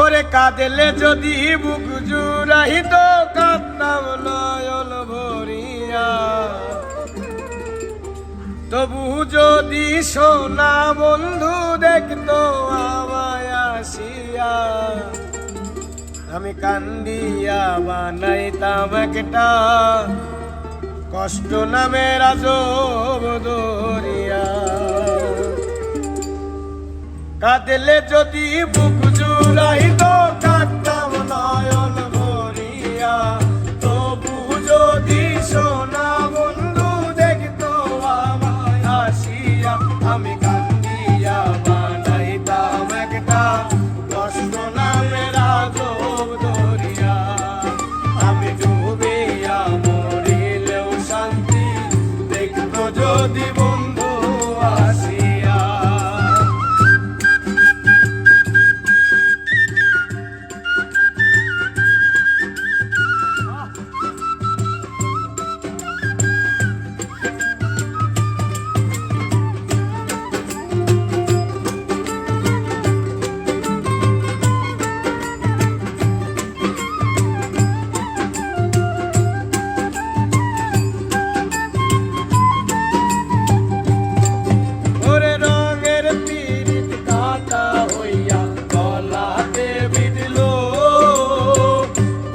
ওরে কাঁদেলে যদি বুক জুড়াইত কাঁদতাম নয়ন ভরিয়া। তবু যদি সোনা বন্ধু দেখতো আমায় আসিয়া, আমি কান্দিয়া বানাইতাম একটা কষ্ট নামে রাজব দরিয়া যদি বুক জুলাই তো কাট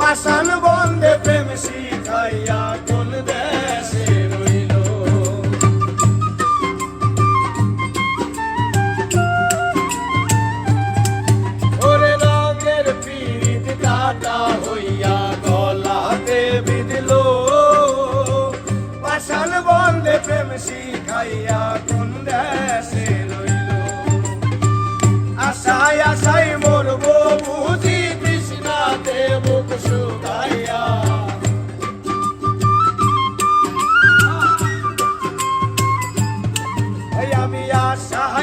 Hassan. Bo- এই আমি আশা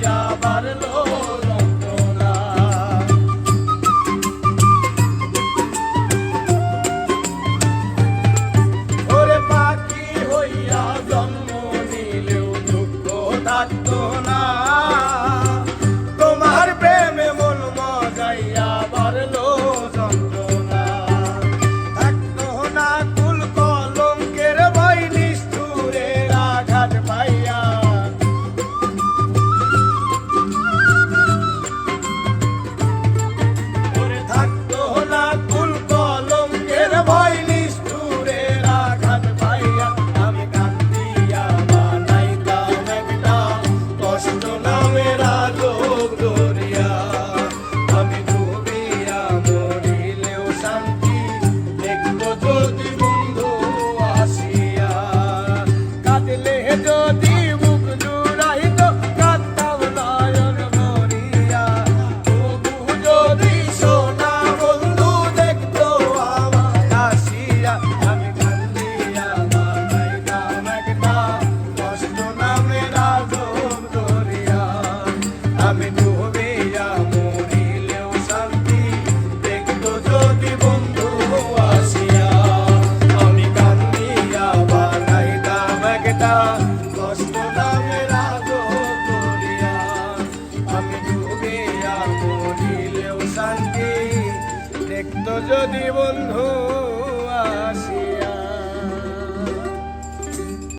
আবার যদি বন্ধু